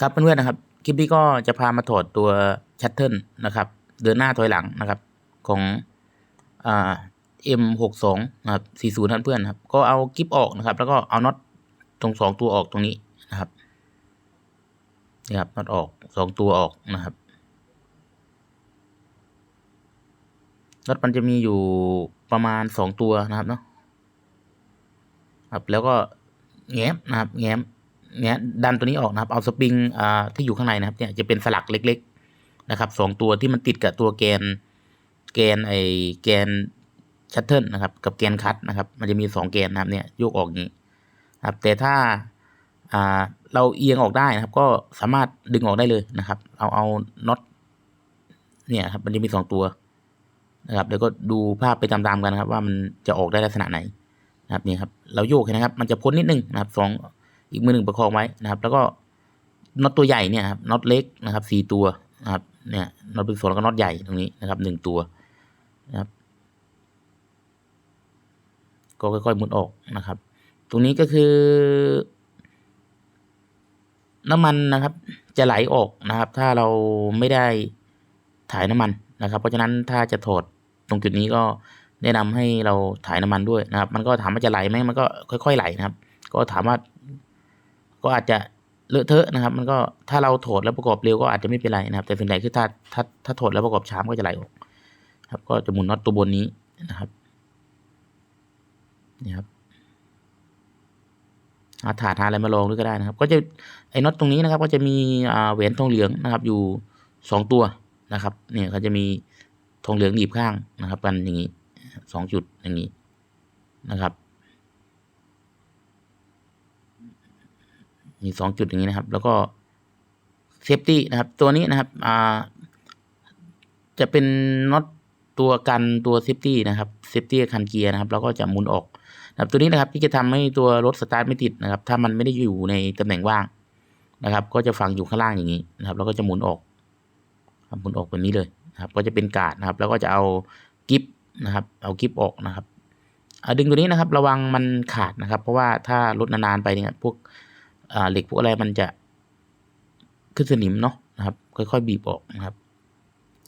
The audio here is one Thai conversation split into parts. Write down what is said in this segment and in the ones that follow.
ครับเพื่อนๆนะครับคลิปนี้ก็จะพามาถอดตัวชัตเทิลนะครับเดินหน้าถอยหลังนะครับของอ่า M62 นะครับ40ท่านเพื่อนครับก็เอากิฟออกนะครับ แล้วก็เอาน็อตตรงสองตัวออกตรงนี้นะครับนี่ครับน็อตออกสองตัวออกนะครับน็อตมันจะมีอยู่ประมาณสองตัวนะครับเนาะครับแล้วก็แง้มนะครับแง้ม เนี่ยดันตัวนี้ออกนะครับ เอาสปริงอ่าที่อยู่ข้างในนะครับเนี่ยจะเป็นสลักเล็ก ๆนะครับสองตัวที่มันติดกับตัวแกนแกนไอแกนชัตเทิลนะครับ กับแกนคัตนะครับ มันจะมีสองแกนนะครับเนี่ยโยกออกนี้ครับแต่ถ้าอ่าเราเอียงออกได้นะครับ ก็สามารถดึงออกได้เลยนะครับ เอาเอาน็อตเนี่ยครับมันจะมีสองตัวนะครับแล้วก็ดูภาพไปตามๆกันนะครับ ว่ามันจะออกได้ลักษณะไหนนะครับนี่ครับ เราโยกนะครับ มันจะพ้นนิดนึงนะครับสอง อีกมือหนึ่งประคองไว้นะครับ แล้วก็น็อตตัวใหญ่เนี่ยครับน็อตเล็กนะครับสี่ตัวนะครับเนี่ยน็อตเป็นส่วนแล้วก็น็อตใหญ่ตรงนี้นะครับหนึ่งตัวนะครับ ก็ค่อยๆหมุนออกนะครับ ตรงนี้ก็คือ น้ำมันนะครับ จะไหลออกนะครับ ถ้าเราไม่ได้ถ่ายน้ำมันนะครับ เพราะฉะนั้นถ้าจะถอดตรงจุดนี้ก็แนะนำให้เราถ่ายน้ำมันด้วยนะครับ มันก็ถามว่าจะไหลไหมมันก็ค่อย ๆ ไหลนะครับ ก็ถามว่า ก็อาจจะเลอะเทอะนะครับ มันก็ถ้าเราถอดแล้วประกอบเร็วก็อาจจะไม่เป็นไรนะครับ แต่ส่วนใหญ่คือถ้าถ้าถ้าถอดแล้วประกอบช้าก็จะไหลออกครับ ก็จะหมุนน็อตตัวบนนี้นะครับนี่ครับหาถาดหาอะไรมาลองด้วยก็ได้นะครับ ก็จะไอ้น็อตตรงนี้นะครับ ก็จะมีแหวนทองเหลืองนะครับ อยู่สองตัวนะครับ เนี่ยเขาจะมีทองเหลืองหนีบข้างนะครับ กันอย่างนี้สองจุดอย่างนี้นะครับ มีสองจุดอย่างนี้นะครับ แล้วก็เซฟตี้นะครับ ตัวนี้นะครับอ่าจะเป็นน็อตตัวกันตัวเซฟตี้นะครับเซฟตี้คันเกียร์นะครับเราก็จะหมุนออกนะครับตัวนี้นะครับที่จะทำให้ตัวรถสตาร์ทไม่ติดนะครับ ถ้ามันไม่ได้อยู่ในตำแหน่งว่างนะครับ ก็จะฝังอยู่ข้างล่างอย่างนี้นะครับ แล้วก็จะหมุนออกหมุนออกแบบนี้เลยนะครับ ก็จะเป็นกาดนะครับ แล้วก็จะเอากิฟนะครับ เอากิฟออกนะครับดึงตัวนี้นะครับ ระวังมันขาดนะครับ เพราะว่าถ้ารถนานๆไปเนี่ยพวก เหล็กพวกอะไรมันจะขึ้นสนิมเนาะนะครับ ค่อยๆบีบออกนะครับ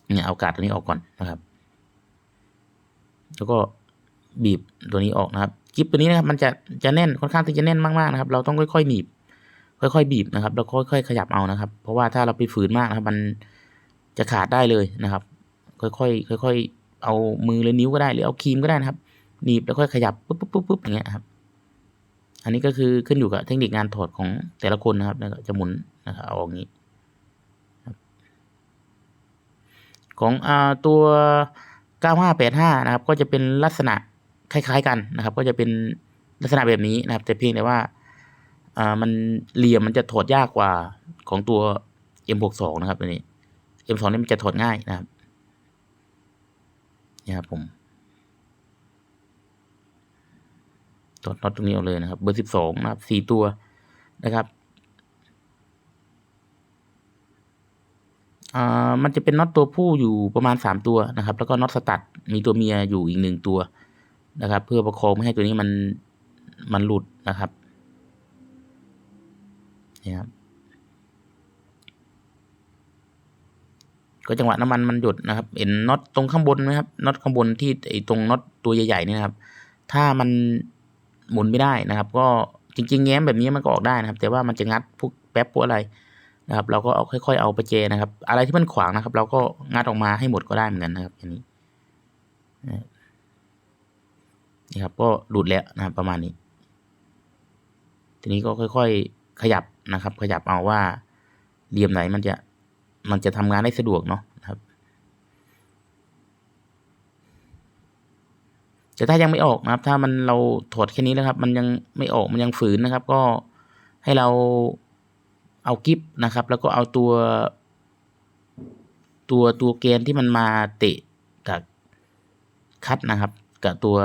เนี่ยเอากาดตัวนี้ออกก่อนนะครับ แล้วก็บีบตัวนี้ออกนะครับกิบตัวนี้นะครับมันจะจะแน่นค่อนข้างที่จะแน่นมากๆนะครับ เราต้องค่อยๆหนีบ ค่อยๆบีบนะครับ แล้วค่อยๆขยับเอานะครับ เพราะว่าถ้าเราไปฝืนมากนะครับ มันจะขาดได้เลยนะครับ ค่อยๆค่อยๆเอามือหรือนิ้วก็ได้หรือเอาครีมก็ได้นะครับหนีบแล้วค่อยขยับปุ๊บปุ๊บปุ๊บปุ๊บอย่างเงี้ยครับ อันนี้ก็คือขึ้นอยู่กับเทคนิคงานถอดของแต่ละคนนะครับแล้วก็จะหมุนนะครับเอาออกงี้ของอ่าตัว 9585 นะครับ ก็จะเป็นลักษณะคล้ายๆกันนะครับ ก็จะเป็นลักษณะแบบนี้นะครับ แต่เพียงแต่ว่าอ่ามันเหลี่ยมมันจะถอดยากกว่าของตัว M62 นะครับตัวนี้ M2 นี่มันจะถอดง่ายนะครับนี่ครับผม ถอดน็อตตรงนี้ออกเลยนะครับ เบอร์12นะครับ4ตัวนะครับอ่ามันจะเป็นน็อตตัวผู้อยู่ประมาณ 3 ตัวนะครับ แล้วก็น็อตสตัดมีตัวเมียอยู่อีกหนึ่งตัวนะครับ เพื่อประคองไม่ให้ตัวนี้มันมันหลุดนะครับนี่ครับก็จังหวะน้ำมันมันหยดนะครับ เห็นน็อตตรงข้างบนไหมครับน็อตข้างบนที่ไอ้ตรงน็อตตัวใหญ่ๆนี่นะครับ ถ้ามัน หมุนไม่ได้นะครับ ก็จริง ๆ แง้มแบบนี้มันก็ออกได้นะครับ แต่ว่ามันจะงัดพวกแป๊บพวกอะไรนะครับ เราก็เอาค่อย ๆ เอาไปเจนะครับ อะไรที่มันขวางนะครับ เราก็งัดออกมาให้หมดก็ได้เหมือนกันนะครับอย่างนี้นี่ครับ ก็หลุดแล้วนะครับ ประมาณนี้ ทีนี้ก็ค่อยๆขยับนะครับ ขยับเอาว่าเหลี่ยมไหนมันจะมันจะทำงานได้สะดวกเนาะนะครับ แต่ถ้ายังไม่ออกนะครับ ถ้ามันเราถอดแค่นี้แล้วครับ มันยังไม่ออกมันยังฝืนนะครับ ก็ให้เราเอากิฟนะครับ แล้วก็เอาตัว ตัวตัวเกนที่มันมาเตะกับคัดนะครับ กับตัว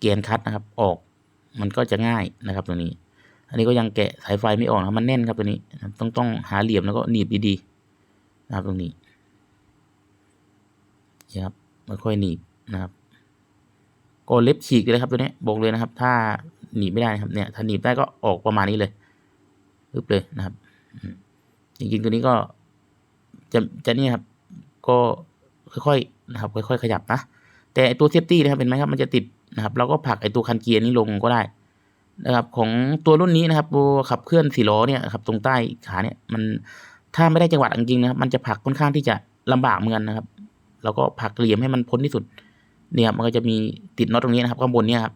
เกนคัดนะครับ ออก มันก็จะง่ายนะครับตัวนี้ อันนี้ก็ยังแกะสายไฟไม่ออกนะครับมันแน่นครับตัวนี้ ต้องต้องหาเหลี่ยมแล้วก็หนีบดีๆนะครับตรงนี้นี่ครับค่อยๆหนีบนะครับ ก็เล็บฉีกเลยครับตัวนี้บอกเลยนะครับ ถ้าหนีบไม่ได้นะครับเนี่ยถ้าหนีบได้ก็ออกประมาณนี้เลยปึ๊บเลยนะครับจริงๆตัวนี้ก็จะจะนี่ครับ ก็ค่อยๆนะครับ ค่อยๆขยับนะแต่ตัวเซฟตี้นะครับเป็นไหมครับมันจะติดนะครับเราก็ผลักไอ้ตัวคันเกียร์นี้ลงก็ได้นะครับ ของตัวรุ่นนี้นะครับตัวขับเคลื่อนสี่ล้อเนี่ยครับตรงใต้ขาเนี่ยมันถ้าไม่ได้จังหวะจริงๆนะครับ มันจะผลักค่อนข้างที่จะลำบากเหมือนกันนะครับ แล้วก็ผลักเหลี่ยมให้มันพ้นที่สุด เนี่ยครับมันก็จะมีติดน็อตตรงนี้นะครับ ข้างบนเนี่ยครับ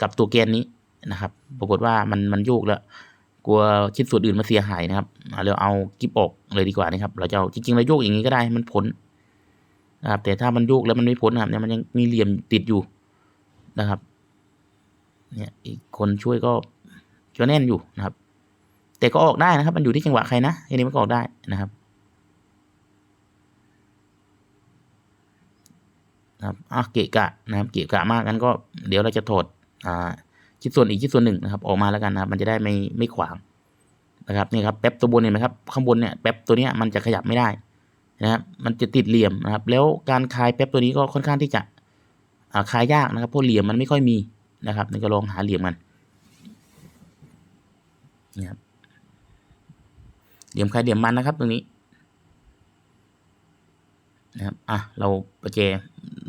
กับตัวแกนนี้นะครับ ปรากฏว่ามันมันโยกแล้ว กลัวชิ้นส่วนอื่นมาเสียหายนะครับเราเอากิบออกเลยดีกว่านะครับ เราจะาจริงๆเราโยกอย่างนี้ก็ได้ให้มันพ้นนะครับ แต่ถ้ามันโยกแล้วมันไม่พ้นนะครับเนี่ยมันยังมีเหลี่ยมติดอยู่นะครับ เนี่ยอีกคนช่วยก็ก็แน่นอยู่นะครับ แต่ก็ออกได้นะครับ มันอยู่ที่จังหวะใครนะอันนี้มันก็ออกได้นะครับ นะครับอะเกะกะนะครับเกะกะมากกันก็เดี๋ยวเราจะถอดอ่าชิ้นส่วนอีกชิ้นส่วนหนึ่งนะครับ ออกมาแล้วกันนะครับ มันจะได้ไม่ไม่ขวางนะครับนี่ครับแป๊บตัวบนเห็นไหมครับข้างบนเนี่ยแป๊บตัวเนี้ยมันจะขยับไม่ได้นะครับมันจะติดเหลี่ยมนะครับ แล้วการคลายแป๊บตัวนี้ก็ค่อนข้างที่จะอ่าคลายยากนะครับเพราะเหลี่ยมมันไม่ค่อยมีนะครับนี่ก็ลองหาเหลี่ยมมันนี่ครับเหลี่ยมใครเหลี่ยมมันนะครับตรงนี้ นะครับ อะ เราประแจ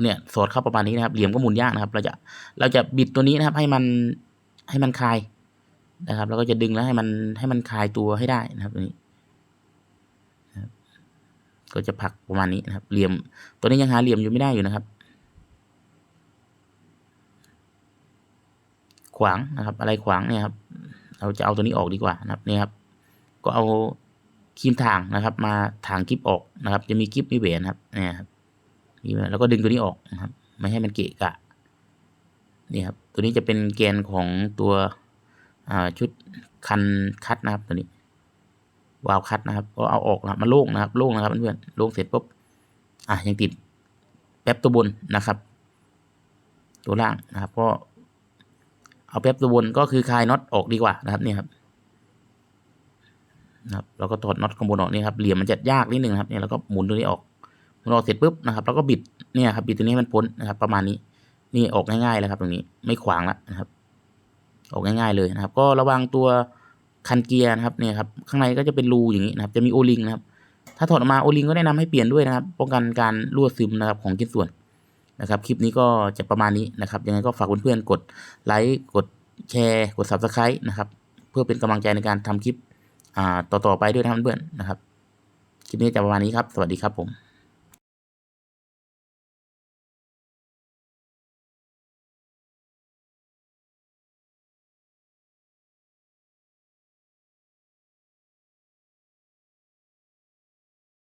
เนี่ย สอดเข้าประมาณนี้นะครับ เหลี่ยมก็หมุนยากนะครับ เราจะ เราจะบิดตัวนี้นะครับ ให้มัน ให้มันคลายนะครับ แล้วก็จะดึงแล้วให้มัน ให้มันคลายตัวให้ได้นะครับตัวนี้นะก็จะผลักประมาณนี้นะครับ เหลี่ยม ตัวนี้ยังหาเหลี่ยมอยู่ไม่ได้อยู่นะครับ ขวางนะครับ อะไรขวางเนี่ยครับ เราจะเอาตัวนี้ออกดีกว่านะครับ นี่ครับ ก็เอา ครีมถ่างนะครับ มาถ่างกิฟออกนะครับ จะมีกิฟมีเบนครับเนี่ยครับมีแล้วก็ดึงตัวนี้ออกนะครับ ไม่ให้มันเกะกะนี่ครับตัวนี้จะเป็นแกนของตัวชุดคันคัดนะครับตัวนี้วาล์วคัดนะครับ ก็เอาออกนะครับมันโล่งนะครับโล่งนะครับเพื่อนๆโล่งเสร็จปุ๊บอะยังติดแป๊บตัวบนนะครับ ตัวล่างนะครับ ก็เอาแป๊บตัวบนก็คือคลายน็อตออกดีกว่านะครับนี่ครับ นะครับเราก็ถอดน็อตข้างบนออกนี่ครับเหลี่ยมมันจะยากนิดนึงครับเนี่ยเราก็หมุนตัวนี้ออกหมุนออกเสร็จปุ๊บนะครับ แล้วก็บิดเนี่ยครับบิดตัวนี้ให้มันพ้นนะครับประมาณนี้นี่ออกง่ายๆแล้วครับตรงนี้ไม่ขวางแล้วนะครับ ออกง่าย ๆเลยนะครับ ก็ระวังตัวคันเกียร์นะครับเนี่ยครับข้างในก็จะเป็นรูอย่างนี้นะครับ จะมีโอลิงนะครับ ถ้าถอดออกมาโอลิงก็แนะนำให้เปลี่ยนด้วยนะครับ ป้องกันการรั่วซึมนะครับของชิ้นส่วนนะครับ คลิปนี้ก็จะประมาณนี้นะครับ ยังไงก็ฝากเพื่อนๆกดไลค์กดแชร์ กด subscribe นะครับ เพื่อเป็นกำลังใจในการทำคลิป ต่อๆไปด้วยนะครับเพื่อนนะครับ คลิปนี้จะประมาณนี้ครับ สวัสดีครับผม